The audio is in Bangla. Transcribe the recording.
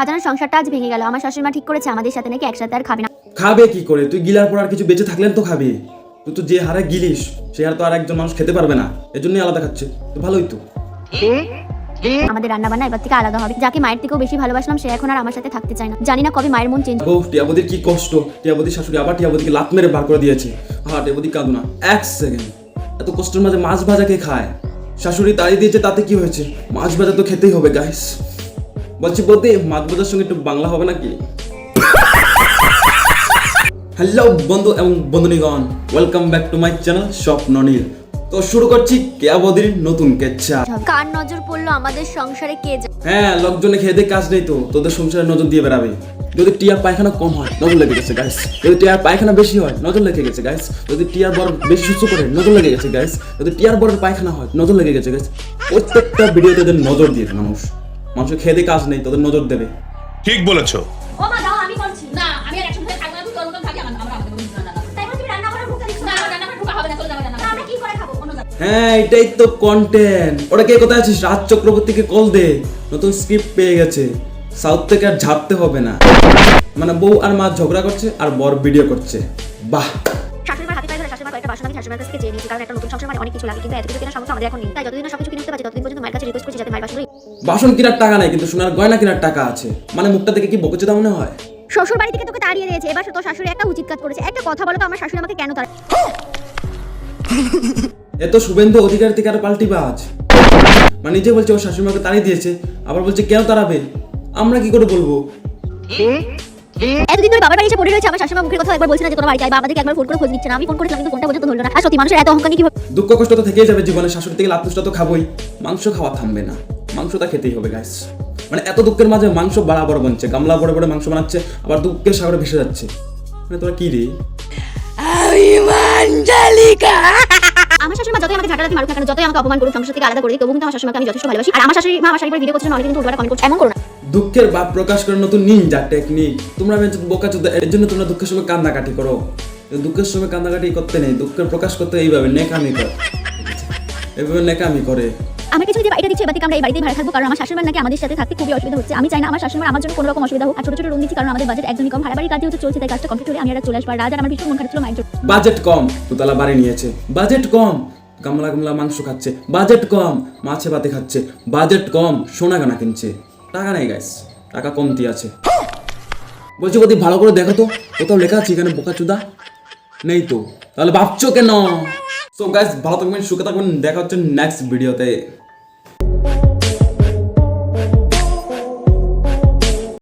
সাজানোর সংসারটা আজ ভেঙে গেল। আমার শাশুড়ি মা ঠিক করেছে আমাদের সাথে নাকি একসাথে আর খাবে না। খাবে কি করে? তুই গিলার পর আর কিছু বেঁচে থাকলেন তো খাবে। তুই তো যে হারে গিলিস সে হারে তো আর একজন মানুষ খেতে পারবে না। এর জন্যই আলাদা খাচ্ছে। তো ভালোই তো। আমাদের রান্না বান্না এবার থেকে আলাদা হবে। যাকে মায়ের থেকেও বেশি ভালোবাসলাম সে এখন আর আমার সাথে থাকতে চায় না। জানি না কবে মায়ের মন চেঞ্জ ও টিয়াবদির কি কষ্ট? টিয়াবদির শাশুড়ি আবার টিয়াবদিকে লাত মেরে বার করে দিয়েছে। হ্যাঁ টিয়াবদি কাঁদো না। এক সেকেন্ড এত কষ্টের মাঝে মাছ ভাজা কে খায়? শাশুড়ি তাড়ি দিয়েছে তাতে কি হয়েছে? মাছ ভাজা তো খেতেই হবে গাইস বলছি বলতে মাছ ভাজার সঙ্গে একটু বাংলা হবে নাকি? হ্যালো বন্ধু এবং বন্ধুনিগণ welcome back to my channel Swapno Neel. তো শুরু করছি কেয়াবদির নতুন কেচ্ছা। কার নজর পড়ল আমাদের সংসারে কে? হ্যাঁ লোকজনে খেয়ে দিয়ে কাজ নেই তো তোদের সংসারে নজর দিয়ে বেড়াবে। যদি টিয়ার পায়খানা কম হয় নজর লেগে গেছে গাইস যদি টিয়ার পায়খানা বেশি হয় নজর লেগে গেছে গাইস যদি টিয়ার বড় বেশি সুস্থ করে নজর লেগে গেছে গাইস যদি টিয়ার বড় পায়খানা হয় নজর লেগে গেছে গাইস প্রত্যেকটা ভিডিও তোদের নজর দিয়ে মানুষ। মানুষের খেয়ে দিয়ে কাজ নেই তোদের নজর দেবে। ঠিক বলেছ। ও মা দাও আমি করছি। না আমি আর একসাথে থাকব না তুই তোর মতন থাকি আমার আমরা আমাদের কোনো রান্না তাই বলে তুমি রান্না করার মুখটা দিচ্ছ না না? রান্না করে ঢোকা হবে না চলে যাবে রান্না আমরা কি করে খাব? অন্য জায়গায়। হ্যাঁ এটাই তো কন্টেন্ট ওরা কে কোথায় আছিস? রাজ চক্রবর্তীকে কল দে। নতুন স্ক্রিপ্ট পেয়ে গেছে। সাউথ থেকে আর ঝাপতে হবে না। মানে বউ আর মা ঝগড়া করছে আর বর ভিডিও করছে। বাহ! বাসন শাশুড়ি কাছ চেয়ে নিয়েছি কারণ একটা নতুন সংসার মানে অনেক কিছু লাগে কিন্তু এত কিছু কেনার সামর্থ্য আমাদের এখন নেই। তাই যতদিন না সবকিছু কিনে উঠতে পারছি ততদিন পর্যন্ত মায়ের কাছে রিকোয়েস্ট করছি যাতে মায়ের বাসনগুলো বাসন কেনার টাকা নাই কিন্তু সোনার গয়না কেনার টাকা আছে। মানে মুখটা দেখে কি বকেচোদা মনে হয়? শ্বশুর বাড়ি থেকে তোকে তাড়িয়ে দিয়েছে এবার তোর শাশুড়ি একটা উচিত কাজ করেছে। একটা কথা বলো তো আমার শাশুড়ি আমাকে কেন তার এ তো শুভেন্দু অধিকার থেকে আরও পাল্টি বাজ মানে নিজে বলছে ও শাশুড়িমাকে তাড়িয়ে দিয়েছে আবার বলছে কেন তাড়াবে? আমরা কি করে বলব? এতদিন ধরে বাবার বাড়ি এসে পড়ে রয়েছে আমার শাশুড়ি মুখের কথা একবার বলছে না যে তোর বাড়ি যাই বা আমাদেরকে একবার ফোন করে খোঁজ নিচ্ছে না। আমি ফোন করেছিলাম কিন্তু ফোনটা পর্যন্ত ধরলো না। আর সত্যি মানুষের এত অহংকার কীভাবে দুঃখ কষ্ট তো থেকেই যাবে জীবনে শাশুড়ি থেকে লাতুসটা তো খাবোই। মাংস খাওয়া থামবে না। মাংসটা খেতেই হবে গাইস মানে এত দুঃখের মাঝে মাংস বাড়াবড় বনছে। গামলা বড় বড় মাংস বানাচ্ছে আবার দুঃখের সাগরে ভেসে যাচ্ছে। মানে তোরা কি রে? আমার শাশুড়ি মা যতই আমাকে ঝাঁটালাতে মারুক না কেন, যতই আমাকে অপমান করুক, সংসার থেকে আলাদা করে দিই তবু কিন্তু আমার শাশুড়িমাকে আমি যথেষ্ট ভালোবাসি। আর আমার শাশুড়ি মা আমার শাড়ি পরে ভিডিও করছেন অনেকে কিন্তু উল্টো কমেন্ট করছে, এমন করো না। দুঃখের ভাব প্রকাশ করার নতুন নিনজা টেকনিক তোমরা বোকা চোদ্দ এর জন্য তোমরা দুঃখের সময় কান্নাকাটি করো। দুঃখের সময় কান্নাকাটি করতে নেই, দুঃখের প্রকাশ করতে এইভাবে নেকামি করে। এইভাবে নেকামি করে। আমি কিছু যে বাড়িটা দিচ্ছি আমরা এই বাড়িতেই ভাড়া থাকব, কারণ আমার শাশুড়ি নাকি আমাদের সাথে থাকতে খুবই অসুবিধা হচ্ছে। আমি চাই না আমার শাশুড়ি আমার জন্য কোনো রকম অসুবিধা হোক, আর ছোট ছোট রুম দিচ্ছি কারণ আমাদের বাজেট একদমই কম। ভাড়া বাড়ি কাজে হচ্ছে চলছে, তাই কাজটা কমপ্লিট হলে আমি আর চলে আসব। রাজ আমার ভীষণ মন খারাপ ছিল, মায়ের বাজেট কম, দুতলা বাড়ি নিয়েছে। বাজেট কম, গামলা গামলা মাংস খাচ্ছে। বাজেট কম, মাছে ভাতে খাচ্ছে। বাজেট কম, সোনা গানা কিনছে। টাকা নেই গাইস টাকা কমতি আছে। বলছি যদি ভালো করে দেখো তো। কোথাও লেখা আছে, এখানে বোকা চুদা নেই তো। তাহলে ভাবছ কেন? সো গাইজ ভালো থাকবেন সুখে থাকবেন দেখা হচ্ছে নেক্সট ভিডিওতে